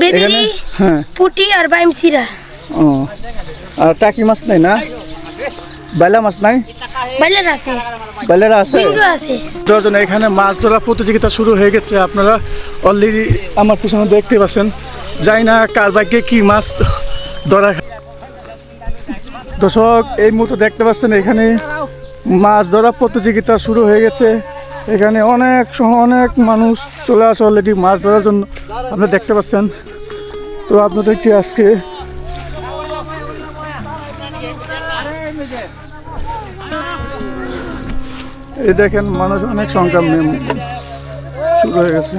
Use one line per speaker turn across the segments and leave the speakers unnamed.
বেদিরি
হ্যাঁ।
পুটি আর বাইমসিরা
ও। আর টাকি মাছ নাই না? বাইলা মাছ নাই?
বাইলার আছে।
বাইলেরা আছে? এখানে মাছ ধরা প্রতিযোগিতা শুরু হয়ে গেছে। আপনারা অলরেডি আমার পিছনে দেখতে পাচ্ছেন। যাই না কার ভাগ্যে কি মাছ ধরা দর্শক এই মুহূর্তে দেখতে পাচ্ছেন এখানে মাছ ধরা প্রতিযোগিতা শুরু হয়ে গেছে। এখানে অনেক অনেক মানুষ চলে আসে অলরেডি মাছ ধরার জন্য। আপনারা দেখতে পাচ্ছেন। তো আপনাদেরকে আজকে এই দেখেন মানুষ অনেক সংখ্যা শুরু হয়ে গেছে।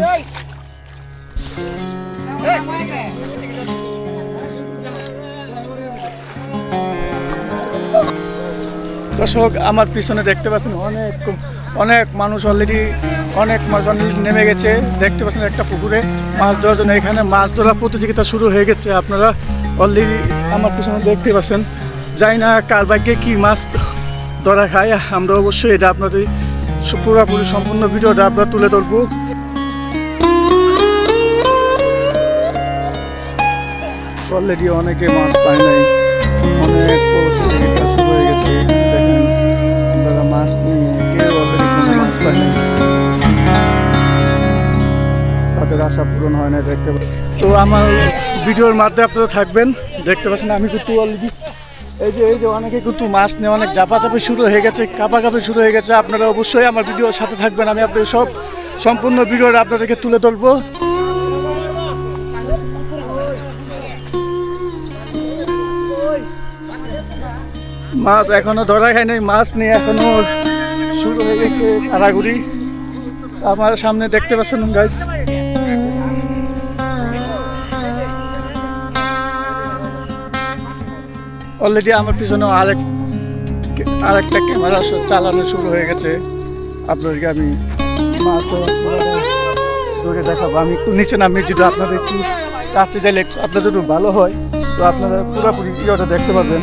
দর্শক, আমার পিছনে দেখতে পাচ্ছেন অনেক অনেক মানুষ অলরেডি অনেক মাছ অলরেডি নেমে গেছে। দেখতে পাচ্ছেন একটা পুকুরে মাছ ধরার জন্য। এখানে মাছ ধরা প্রতিযোগিতা শুরু হয়ে গেছে। আপনারা অলরেডি আমার পিছনে দেখতে পাচ্ছেন। যাই না কার ভাগ্যে কি মাছ ধরা খায়। আমরা অবশ্যই এটা আপনাদের পুরোপুরি সম্পূর্ণ ভিডিওটা আমরা তুলে ধরবো। অলরেডি অনেকে মাছ পায় নাই। অনেক আশা পূরণ হয় না দেখতে তো আমার ভিডিওর মাধ্যমে আপনারা থাকবেন, দেখতে পাচ্ছেন আমি কিন্তু অলরেডি এই যে এই যে অনেকে কিন্তু মাছ নিয়ে অনেক চাপাচাপি শুরু হয়ে গেছে কাপা কাপাকাপি শুরু হয়ে গেছে। আপনারা অবশ্যই আমার ভিডিওর সাথে থাকবেন, আমি আপনাদের সব সম্পূর্ণ ভিডিওটা আপনাদেরকে তুলে ধরবো। মাছ এখনও ধরা খায় নাই, মাছ নিয়ে এখনও শুরু হয়ে গেছে কারাগুড়ি আমার সামনে দেখতে পাচ্ছেন গাছ অলরেডি আমার পিছনে আরেক আরেকটা ক্যামেরা চালানো শুরু হয়ে গেছে আপনাদেরকে আমি দেখাবো আমি একটু নিচে নামি যদি আপনাদের একটু কাছে যাইলে একটু আপনাদের যদি ভালো হয় তো আপনারা পুরোপুরি ভিডিওটা দেখতে পাবেন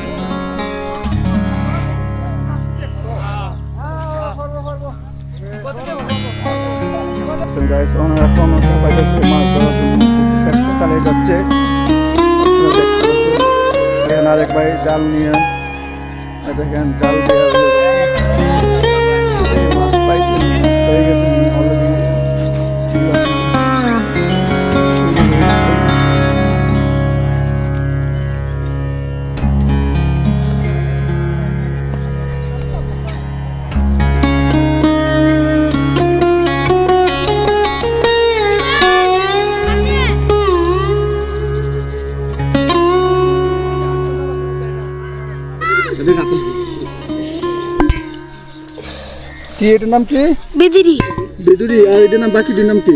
চালিয়ে যাচ্ছে আপনারা। দেখেন আরেক ভাই জাল নিয়ে। দেখেন জাল দিয়ে মাছ পাইছে হয়ে গেছে কি এটার নাম কি?
বেদিরি।
বেদুরি আর এটার নাম বাকিটির নাম কি?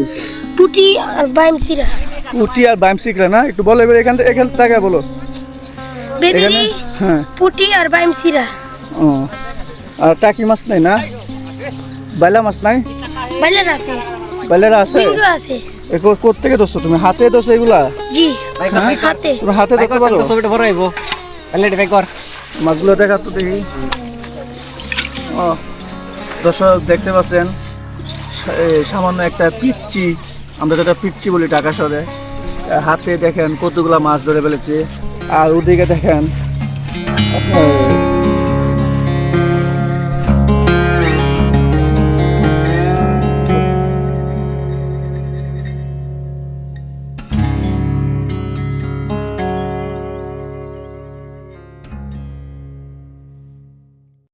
পুটি আর বাইমসিরা
উটি আর বাইমসিকরা না? একটু বলো এবার এখান থেকে এখান থেকে বলো।
বেদিরি
হ্যাঁ।
পুটি আর বাইমসিরা
ও। আর টাকি মাছ নাই না? বাইলা মাছ নাই?
বাইলার আছে।
বাইলেরা আছে?
আছে।
এগুলো কোথেকে ধরছো তুমি? হাতে ধরছো এগুলা?
জি। হাতে।
তুমি হাতে ধরতে পারো?
ছবিটা বড় ব্যাক কর।
মাছগুলো দেখা তো দেখি। ও, দর্শক দেখতে পাচ্ছেন সামান্য একটা পিচ্ছি আমরা যেটা পিচ্ছি বলি ঢাকা শহরে হাতে দেখেন কতগুলা মাছ ধরে ফেলেছে। আর ওদিকে দেখেন